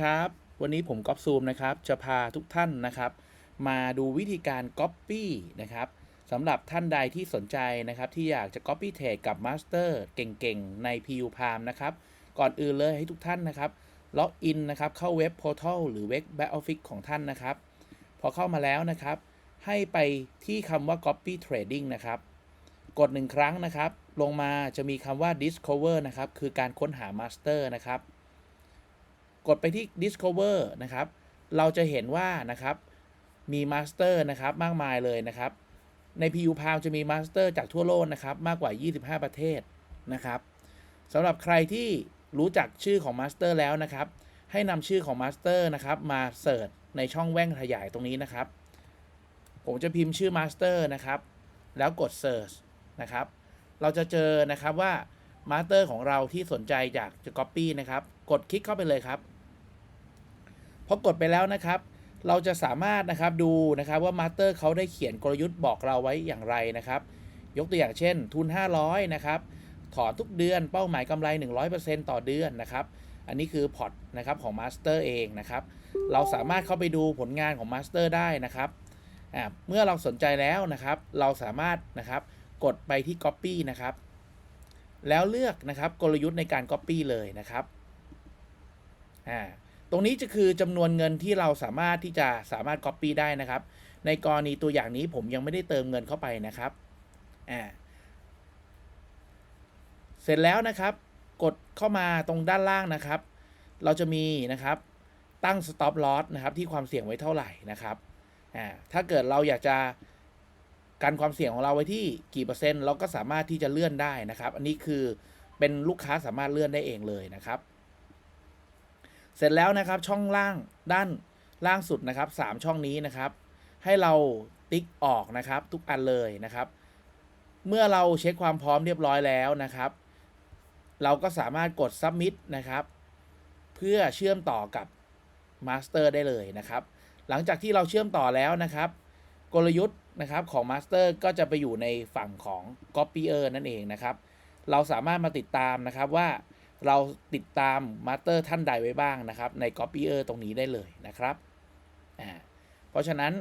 ครับ วันนี้ผมก๊อฟซูมนะครับ จะพาทุกท่านนะครับ มาดูวิธีการ Copy นะครับสำหรับท่านใดที่สนใจนะครับ ที่อยากจะ Copy Trade กับ Master เก่งๆ ใน PU Palm นะครับ ก่อนอื่นเลยให้ทุกท่านนะครับล็อกอินนะครับ เข้าเว็บ Portal หรือเว็บ Back Office ของท่านนะครับ พอเข้ามาแล้วนะครับ ให้ไปที่คำว่า Copy Trading นะครับ กดหนึ่งครั้งนะครับ ลงมาจะมีคำว่า Discover นะครับ คือการค้นหา Master นะครับ กดไปที่ Discover นะครับ เราจะเห็นว่านะครับ มี Master นะครับมากมายเลยนะครับ ใน PU p a l จะมี Master จากทั่วโลกนะครับ มากกว่า 25 ประเทศนะครับสำหรับใครที่รู้จักชื่อของ Master แล้วนะครับ ให้นำชื่อของ Master นะครับ มาเสิร์ชในช่องแว่งขยายตรงนี้นะครับ ผมจะพิมพ์ชื่อ Master นะครับ แล้วกด Search นะครับ เราจะเจอนะครับว่า Master ของเราที่สนใจอยากจะ Copy นะครับ กดคลิกเข้าไปเลยครับ พอกดไปแล้วนะครับ เราจะสามารถนะครับดูนะครับว่า Master เขาได้เขียนกลยุทธ์บอกเราไว้อย่างไรนะครับ ยกตัวอย่างเช่น ทุน 500 นะครับถอนทุกเดือนเป้าหมายกำไร 100%ต่อเดือนนะครับ อันนี้คือพอร์ตนะครับของ Master เองนะครับ เราสามารถเข้าไปดูผลงานของ Master ได้นะครับเมื่อเราสนใจแล้วนะครับ เราสามารถนะครับกดไปที่ Copy นะครับ แล้วเลือกนะครับกลยุทธ์ในการ Copy เลยนะครับอ่าตรงนี้จะคือจำนวนเงินที่เราสามารถที่จะสามารถ Copy ได้นะครับ ในกรณีตัวอย่างนี้ผมยังไม่ได้เติมเงินเข้าไปนะครับอ่าเสร็จแล้วนะครับ กดเข้ามาตรงด้านล่างนะครับ เราจะมีนะครับตั้ง stop loss นะครับที่ความเสี่ยงไว้เท่าไหร่นะครับอ่าถ้าเกิดเราอยากจะ กันความเสี่ยงของเราไว้ที่กี่เปอร์เซ็นต์เราก็สามารถที่จะเลื่อนได้นะครับ อันนี้คือเป็นลูกค้าสามารถเลื่อนได้เองเลยนะครับ เสร็จแล้วนะครับช่องล่างด้านล่างสุดนะครับสามช่องนี้นะครับ ให้เราติ๊กออกนะครับ ทุกอันเลยนะครับ เมื่อเราเช็คความพร้อมเรียบร้อยแล้วนะครับ เราก็สามารถกด submit นะครับ เพื่อเชื่อมต่อกับ Master ได้เลยนะครับ หลังจากที่เราเชื่อมต่อแล้วนะครับ กลยุทธ์นะครับของ Master ก็จะไปอยู่ในฝั่งของ Copier นั่นเองนะครับ เราสามารถมาติดตามนะครับว่าเราติดตาม Master ท่านใดไว้บ้างนะครับ ใน Copier ตรงนี้ได้เลยนะครับอ่าเพราะฉะนั้น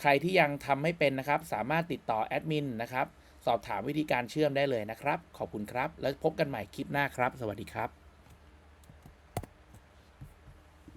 ใครที่ยังทำไม่เป็นนะครับ สามารถติดต่อแอดมินนะครับสอบถามวิธีการเชื่อมได้เลยนะครับ ขอบคุณครับ แล้วพบกันใหม่คลิปหน้าครับ สวัสดีครับ